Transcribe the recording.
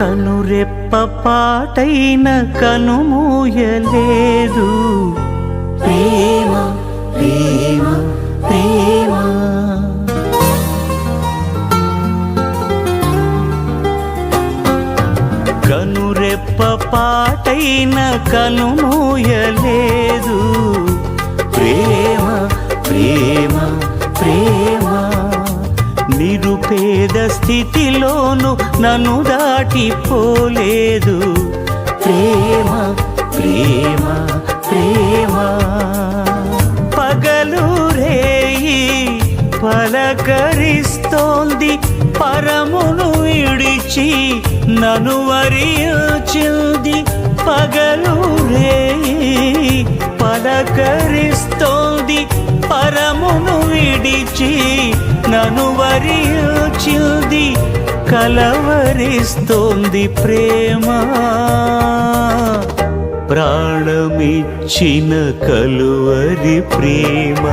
కనురెప్ప పాటైన కనుమూయలేదు ప్రేమ ప్రేమ ప్రేమ. కనురెప్ప పాటైన కనుమూయలేదు ప్రేమ ప్రేమ ప్రేమ. పేద స్థితిలోను నన్ను దాటిపోలేదు. ప్రేమ ప్రేమ ప్రేమ. పగలు రేయి పలకరిస్తోంది పరమును విడిచి నను వరిచింది పగలు రేయి పలకరిస్తోంది పరమును విడిచి నను వరిచింది కలవరిస్తోంది ప్రేమ. ప్రాణమిచ్చిన కలువరి ప్రేమ.